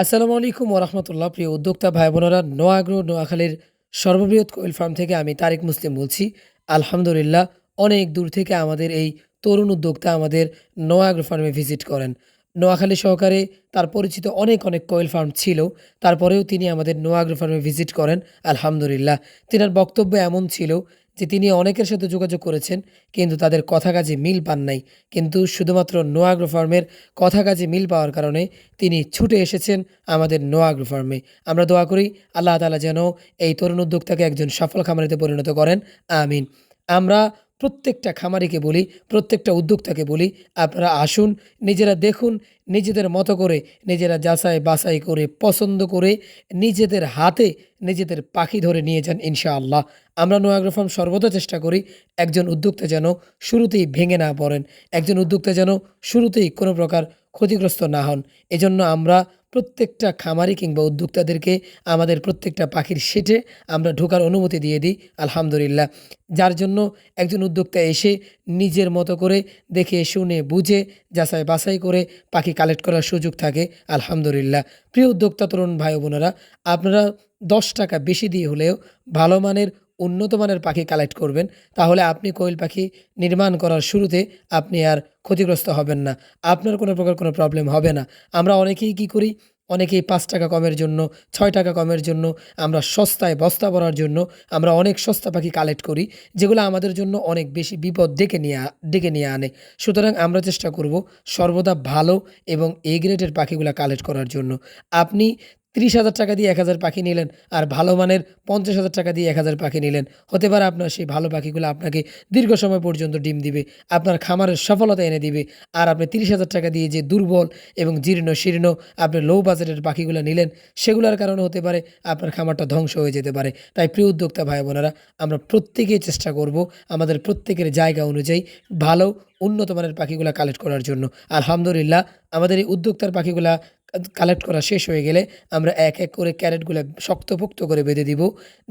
আসসালামু আলাইকুম ওরহমতুল্লাহ প্রিয় উদ্যোক্তা ভাই বোনেরা নোয়াগ্রো, নোয়াখালীর সর্ববৃহৎ কোয়েল ফার্ম থেকে আমি তারেক মুসলিম বলছি। আলহামদুলিল্লাহ, অনেক দূর থেকে আমাদের এই তরুণ উদ্যোক্তা আমাদের নোয়াগ্রো ফার্মে ভিজিট করেন। নোয়াখালী সহকারে তার পরিচিত অনেক অনেক কোয়েল ফার্ম ছিল। তারপরেও তিনি আমাদের নোয়াগ্রো ফার্মে ভিজিট করেন, আলহামদুলিল্লাহ। তিনার বক্তব্য এমন ছিল যে তিনি অনেকের সাথে যোগাযোগ করেছেন, কিন্তু তাদের কথা কাজে মিল পান নাই। কিন্তু শুধুমাত্র নোয়াগ্রো ফার্মের কথা কাজে মিল পাওয়ার কারণে তিনি ছুটে এসেছেন আমাদের নোয়াগ্রো ফার্মে আমরা দোয়া করি আল্লাহ তালা যেন এই তরুণ উদ্যোক্তাকে একজন সফল খামারিতে পরিণত করেন। আমিন। আমরা প্রত্যেকটা খামারিকে বলি, প্রত্যেকটা উদ্যোক্তাকে বলি, আপনারা আসুন, নিজেরা দেখুন, নিজেদের মতো করে, নিজেরা যাচাই বাছাই করে, পছন্দ করে, নিজেদের হাতে নিজেদের পাখি ধরে নিয়ে যান ইনশাআল্লাহ। আমরা নোয়াগ্রা ফার্ম সর্বদা চেষ্টা করি, একজন উদ্যোক্তা যেন শুরুতেই ভেঙে না পড়েন, একজন উদ্যোক্তা যেন শুরুতেই কোনো প্রকার ক্ষতিগ্রস্ত না হন। এজন্য আমরা প্রত্যেকটা খামারি কিংবা উদ্যোক্তাদেরকে আমাদের প্রত্যেকটা পাখির সেটে আমরা ঢোকার অনুমতি দিয়ে দিই, আলহামদুলিল্লাহ। যার জন্য একজন উদ্যোক্তা এসে নিজের মতো করে দেখে, শুনে, বুঝে, যাচাই বাছাই করে পাখি কালেক্ট করার সুযোগ থাকে, আলহামদুলিল্লাহ। প্রিয় উদ্যোক্তা, তরুণ ভাই বোনেরা, আপনারা দশ টাকা বেশি দিয়ে হলেও ভালো মানের উন্নত মানের পাখি কালেক্ট করবেন, তাহলে আপনি কোয়েল পাখি নির্মাণ করার শুরুতে আপনি আর ক্ষতিগ্রস্ত হবেন না। আপনার কোনো প্রকার কোনো প্রবলেম হবে না। আমরা অনেকেই কী করি? অনেকেই পাঁচ টাকা কমের জন্য, ছয় টাকা কমের জন্য, আমরা সস্তায় বস্তা ভরার জন্য, আমরা অনেক সস্তা পাখি কালেক্ট করি, যেগুলো আমাদের জন্য অনেক বেশি বিপদ ডেকে নিয়ে ডেকে নিয়ে আনে। সুতরাং আমরা চেষ্টা করব সর্বদা ভালো এবং এ গ্রেডের পাখিগুলো কালেক্ট করার জন্য। আপনি তিরিশ হাজার টাকা দিয়ে এক হাজার পাখি নিলেন আর ভালো মানের পঞ্চাশ হাজার টাকা দিয়ে এক হাজার পাখি নিলেন। হতে পারে আপনার সেই ভালো পাখিগুলো আপনাকে দীর্ঘ সময় পর্যন্ত ডিম দিবে, আপনার খামারের সফলতা এনে দিবে, আর আপনি তিরিশ হাজার টাকা দিয়ে যে দুর্বল এবং জীর্ণ শীর্ণ আপনি লো বাজেটের পাখিগুলো নিলেন, সেগুলোর কারণে হতে পারে আপনার খামারটা ধ্বংস হয়ে যেতে পারে। তাই প্রিয় উদ্যোক্তা ভাই বোনেরা, আমরা প্রত্যেকেই চেষ্টা করব আমাদের প্রত্যেকের জায়গা অনুযায়ী ভালো, উন্নত মানের পাখিগুলো কালেক্ট করার জন্য। আলহামদুলিল্লাহ, আমাদের এই উদ্যোক্তার পাখিগুলা কালেক্ট করা শেষ হয়ে গেলে আমরা এক এক করে ক্যারেটগুলো শক্তপোক্ত করে বেঁধে দিব,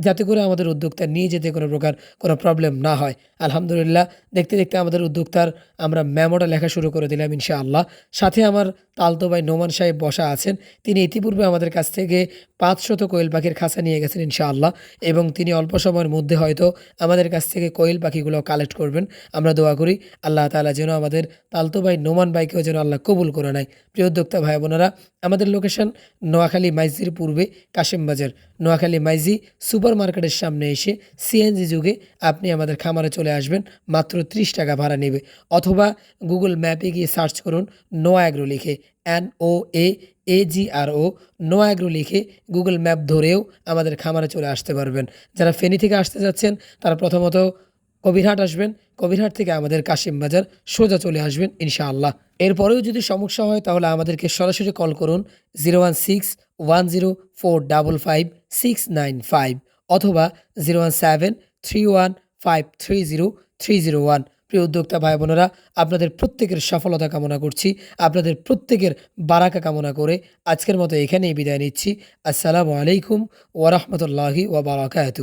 যাতে করে আমাদের উদ্যোক্তা নিয়ে যেতে কোনো প্রকার কোনো প্রবলেম না হয়। আলহামদুলিল্লাহ, দেখতে দেখতে আমাদের উদ্যোক্তার আমরা মেমোটা লেখা শুরু করে দিলাম ইনশাআল্লাহ। সাথে আমার তালতো ভাই নোমান সাহেব বসা আছেন, তিনি ইতিপূর্বে আমাদের কাছ থেকে পাঁচশত কোয়েল পাখির খাঁচা নিয়ে গেছেন ইনশাআল্লাহ এবং তিনি অল্প সময়ের মধ্যে হয়তো আমাদের কাছ থেকে কোয়েল পাখিগুলো কালেক্ট করবেন। আমরা দোয়া করি আল্লাহ তাআলা যেন আমাদের তালতো ভাই নোমান ভাইকেও যেন আল্লাহ কবুল করে নেয়। প্রিয় উদ্যোক্তা ভাই বোনেরা আমাদের লোকেশন নোয়াখালী মাইজির পূর্বে কাশিম বাজার। নোয়াখালী মাইজি সুপার মার্কেটের সামনে এসে সিএনজি যুগে আপনি আমাদের খামারে চলে আসবেন, মাত্র ত্রিশ টাকা ভাড়া নেবে। অথবা গুগল ম্যাপে গিয়ে সার্চ করুন নো অ্যাগ্রো লিখে N O A A G R O no agro লিখে গুগল ম্যাপ ধরেও আমাদের খামারে চলে আসতে পারবেন। যারা ফেনী থেকে আসতে যাচ্ছেন, তারা প্রথমত কবিরহাট আসবেন, কবিরহাট থেকে আমাদের কাশিম বাজার সোজা চলে আসবেন ইনশাআল্লাহ। এরপরেও যদি সমস্যা হয় তাহলে আমাদেরকে সরাসরি কল করুন zero one six one zero four double five six nine five অথবা zero one seven three one five three zero three zero one. প্রিয় উদ্যোক্তা ভাই বোনেরা, আপনাদের প্রত্যেকের সফলতা কামনা করছি, আপনাদের প্রত্যেকের বারাকা কামনা করে আজকের মতো এখানেই বিদায় নিচ্ছি। আসসালামু আলাইকুম ওরহমতুল্লাহি ওবরাকাতু